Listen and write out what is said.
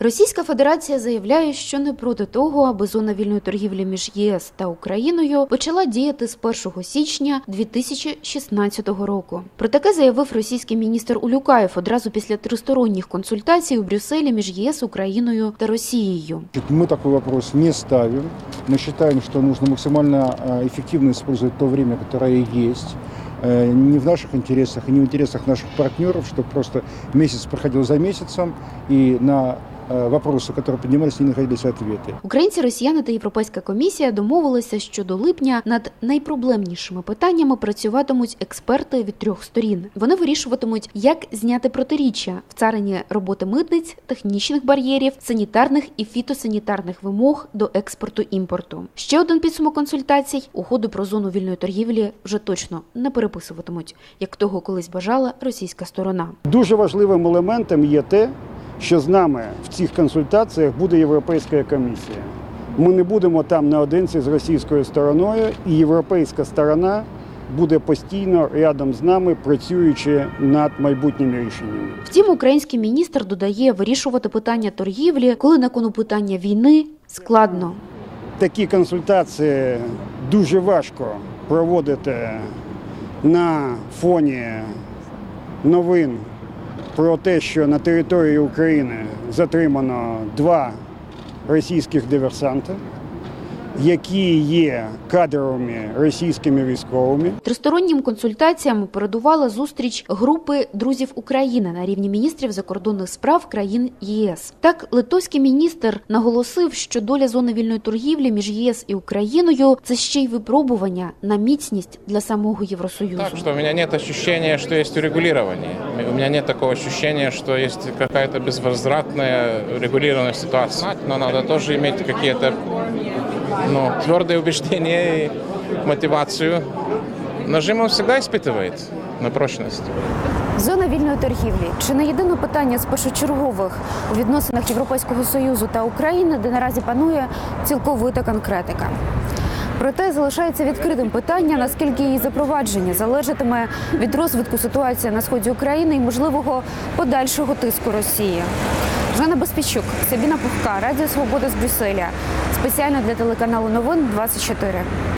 Російська Федерація заявляє, що не проти того, аби зона вільної торгівлі між ЄС та Україною почала діяти з 1 січня 2016 року. Про таке заявив російський міністр Улюкаєв одразу після тристоронніх консультацій у Брюсселі між ЄС, Україною та Росією. Значит, Мы такой вопрос не ставим. Мы считаем, что нужно максимально э, эффективно использовать то время, которое есть. Э, Не в наших интересах и не в интересах наших партнеров, чтобы просто месяц проходил за месяцем, и на э, вопросы, которые поднимались, не находились ответы. Українці, росіяни та Європейська комісія домовилися, що до липня над найпроблемнішими питаннями працюватимуть експерти від трьох сторін. Вони вирішуватимуть, як зняти протиріччя в царині роботи митниць, технічних бар'єрів, санітарних і фітосанітарних вимог до експорту імпорту. Ще один підсумок консультацій: угоду про зону вільної торгівлі вже точно не переписуватимуть, як того колись бажала російська сторона. Дуже важливим елементом є те, що з нами в цих консультаціях буде Європейська комісія. Ми не будемо там наодинці з російською стороною, і європейська сторона буде постійно рядом з нами, працюючи над майбутніми рішеннями. Втім, український міністр додає, вирішувати питання торгівлі, коли на кону питання війни складно. Такі консультації дуже важко проводити на фоні новин про те, що на території України затримано два російських диверсанти, які є кадровими російськими військовими. Тристороннім консультаціям передувала зустріч групи друзів України на рівні міністрів закордонних справ країн ЄС. Так, литовський міністр наголосив, що доля зони вільної торгівлі між ЄС і Україною це ще й випробування на міцність для самого Євросоюзу. Так что у меня нет ощущения, что есть урегулирование. У меня нет такого ощущения, что есть какая-то безвозвратная регулированная ситуация. Но надо тоже иметь какие-то ну, твердые убеждения и мотивацию. Нажим он всегда испытывает на прочность. Зона вільної торгівлі чи не єдине питання з першочергових у відносинах Європейського союзу та України, де наразі панує цілковита конкретика. Проте залишається відкритим питання, наскільки її запровадження залежатиме від розвитку ситуації на сході України і можливого подальшого тиску Росії. Жанна Безпічук, Сабіна Пухка, Радіо Свобода з Брюсселя. Спеціально для телеканалу Новин 24.